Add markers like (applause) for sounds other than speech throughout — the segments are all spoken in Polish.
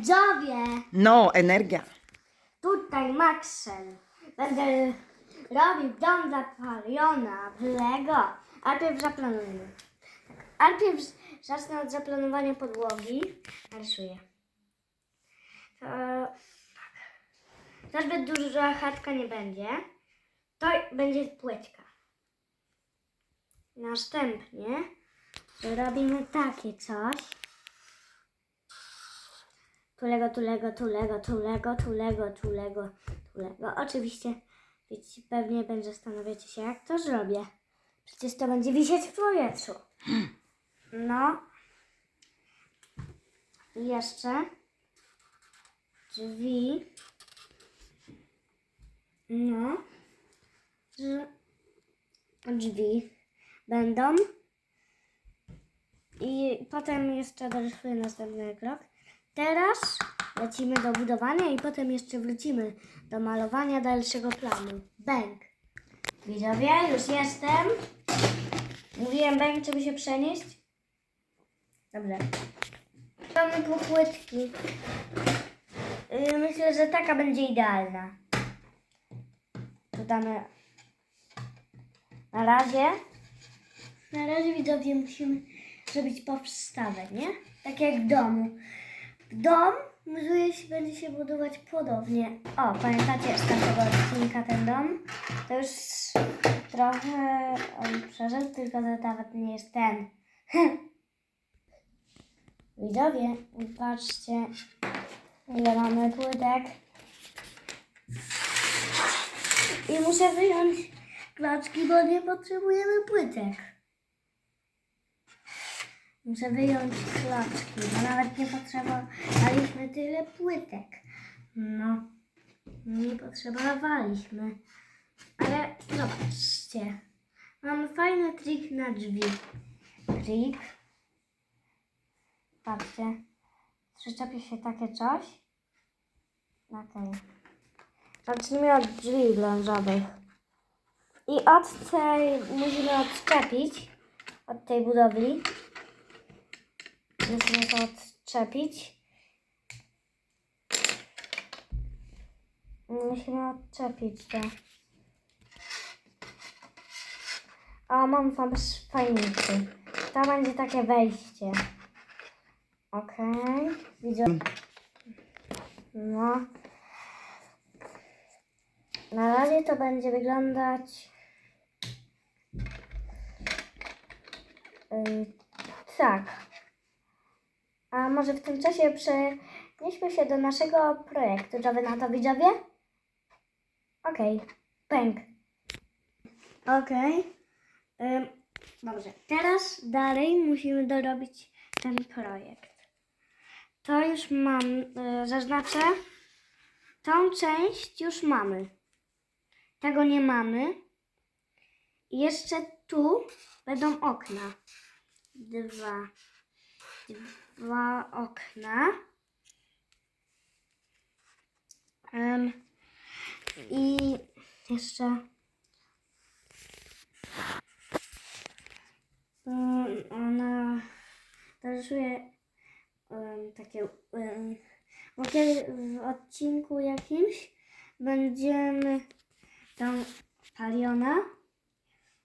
widzowie! No, energia. Tutaj Maxel. Będę robił dom dla Paliona w Lego. Najpierw zaplanujemy. Najpierw zacznę od zaplanowania podłogi. Narysuję. To, tak. To zbyt duża chatka nie będzie. To będzie płytka. Następnie robimy takie coś. Tulego, tulego, tulego, tulego, tulego, tulego, tulego. Oczywiście wiecie, pewnie będzie zastanawiacie się, jak to zrobię. Przecież to będzie wisieć w powietrzu. No. Jeszcze drzwi. No. Drzwi będą. I potem jeszcze dorysuję następny krok. Teraz lecimy do budowania i potem jeszcze wrócimy do malowania dalszego planu. Bęk. Widzowie, już jestem. Mówiłem bęk, żeby się przenieść. Dobrze. Mamy pół płytki. Yy, Myślę, że taka będzie idealna. Tu damy na razie. Na razie widzowie musimy zrobić powstawę, nie? Tak jak w domu. Dom buduje się, będzie się budować podobnie. O, pamiętacie z tamtego odcinka ten dom? To już trochę on przeszedł, tylko że nawet nie jest ten. (laughs) Widzowie, patrzcie ile mamy płytek. I muszę wyjąć klaczki, bo nie potrzebujemy płytek. Muszę wyjąć klaczki, bo nawet nie potrzebowaliśmy tyle płytek. No, nie potrzebowaliśmy. Ale zobaczcie, mam fajny trik na drzwi. Trik. Patrzcie, przyczepi się takie coś. Okej. Zacznijmy od drzwi wężowych. I od tej musimy odczepić, od tej budowli. Musimy to odczepić. Musimy odczepić to. O, mam pomysł fajniejszy. To będzie takie wejście. Okej, widzę. No. Na razie to będzie wyglądać. Yy, tak. A może w tym czasie przenieśmy się do naszego projektu. Co wy na to widzowie? Okej, pęk. Okej. Ym, Dobrze, teraz dalej musimy dorobić ten projekt. To już mam, y, zaznaczę. Tą część już mamy. Tego nie mamy. I jeszcze tu będą okna. Dwa. Dwa okna. Em, I jeszcze Mm, ona narysuje um, takie um, bo kiedy w odcinku jakimś będziemy tam paliona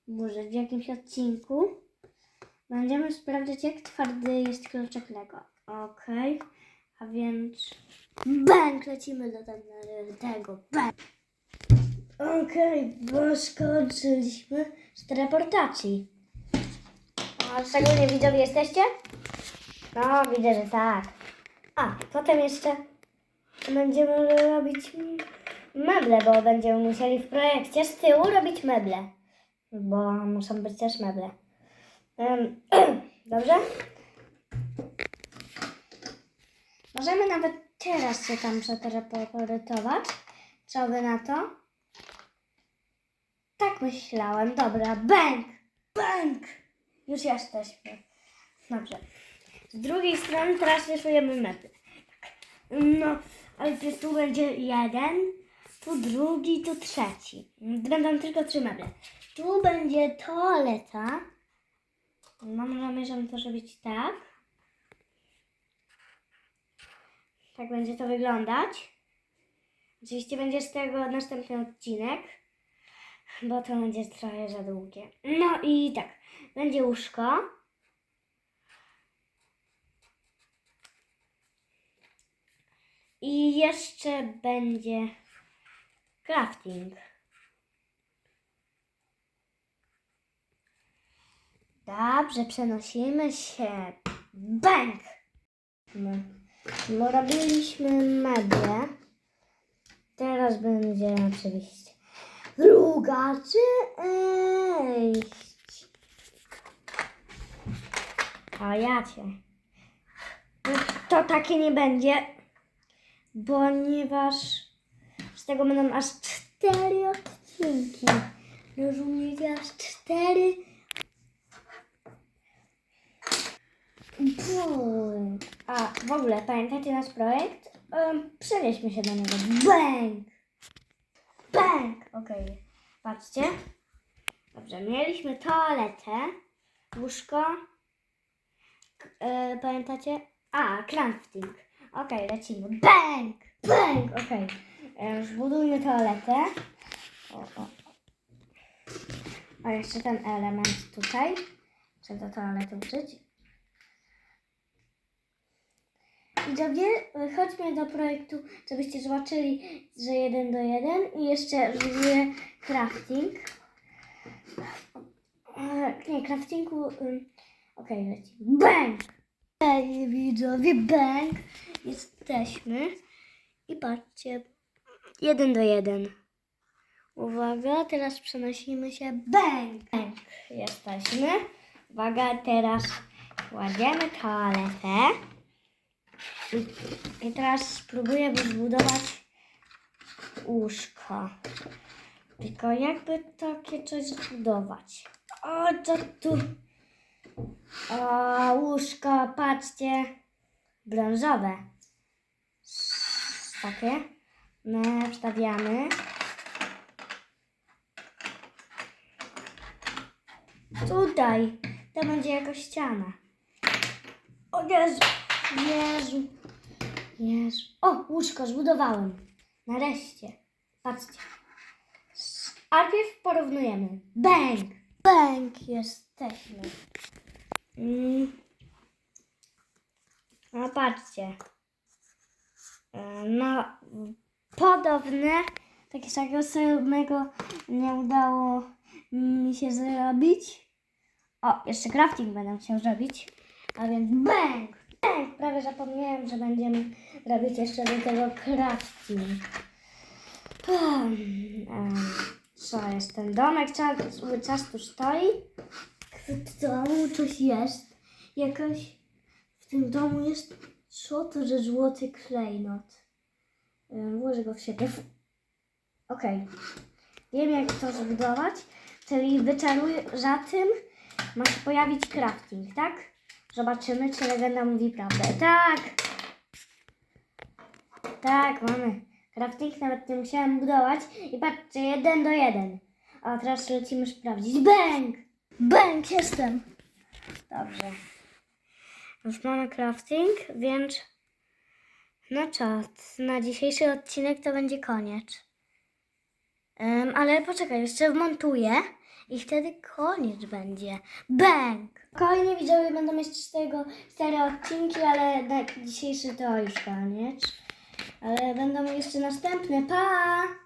może w jakimś odcinku będziemy sprawdzać jak twardy jest kluczek Lego. Okej, a więc bęk lecimy do tego, bęk. Okej, bo skończyliśmy z teleportacji. A szczególnie widzowie jesteście? No, widzę, że tak. A, potem jeszcze będziemy robić meble, bo będziemy musieli w projekcie z tyłu robić meble. Bo muszą być też meble. (clears throat) Dobrze? Możemy nawet teraz się tam przeteleportować. Co wy na to? Tak myślałem. Dobra, bęk! Bęk! Już jesteśmy. Dobrze. Z drugiej strony teraz rysujemy. Tak. No, ale tu będzie jeden, tu drugi, tu trzeci. Będą tylko trzy meble. Tu będzie toaleta. No, możemy żeby to zrobić tak. Tak będzie to wyglądać. Oczywiście będzie z tego następny odcinek, bo to będzie trochę za długie. No i tak, będzie łóżko. I jeszcze będzie crafting. Dobrze, przenosimy się. Bank! No, no robiliśmy meble. Teraz będzie oczywiście druga część. A ja cię. To takie nie będzie, ponieważ z tego będą aż cztery odcinki. Rozumiecie? Aż cztery Bum. A w ogóle pamiętacie nasz projekt? Um, przenieśmy się do niego. Bang! Bang! Okej, patrzcie. Dobrze, mieliśmy toaletę, łóżko. E, pamiętacie? A, crafting. Okej, lecimy. Bang! Bang! Okej. E, Zbudujmy toaletę. O, o. o, jeszcze ten element tutaj. Chcę do toalety uczyć. Widzowie, chodźmy do projektu, żebyście zobaczyli, że jeden do jeden i jeszcze zrobię crafting. E, Nie, craftingu... Okej, lecimy. Bang! Ej, widzowie, bang! Jesteśmy. I patrzcie, jeden do jeden. Uwaga, teraz przenosimy się. Bang! Bang! Jesteśmy. Uwaga, teraz kładziemy toaletę. I teraz spróbuję zbudować łóżko. Tylko jakby takie coś zbudować. O, co tu? O, łóżko, patrzcie. Brązowe. Takie. My wstawiamy. Tutaj. To będzie jakaś ściana. O Jezu. Jezu. Jezu. O, łóżko zbudowałem. Nareszcie. Patrzcie. Najpierw porównujemy. Bang. Bang. Jesteśmy. Mm. No patrzcie. E, No, podobne. Takie takiego samego nie udało mi się zrobić. O, jeszcze crafting będę chciał zrobić. A więc bang! Prawie zapomniałem, że będziemy robić jeszcze do tego em, Co jest ten domek? Cały, czas tu stoi. W domu coś jest. Jakaś w tym domu jest. Co to za złoty klejnot? Włożę go w siebie. Okej. Wiem jak to zbudować. Czyli wyczaruj za tym ma się pojawić crafting, tak? Zobaczymy, czy legenda mówi prawdę. Tak! Tak, mamy. Crafting nawet nie musiałem budować. I patrzcie, jeden do jeden. A teraz lecimy sprawdzić. Bang! Bang, jestem! Dobrze. Już mamy crafting, więc no co, na dzisiejszy odcinek to będzie koniec. Em, ale poczekaj, jeszcze wmontuję i wtedy koniec będzie. Bang! Kolejnie widzowie będą jeszcze z tego cztery odcinki, ale na dzisiejszy to już koniec. Ale będą jeszcze następne. Pa!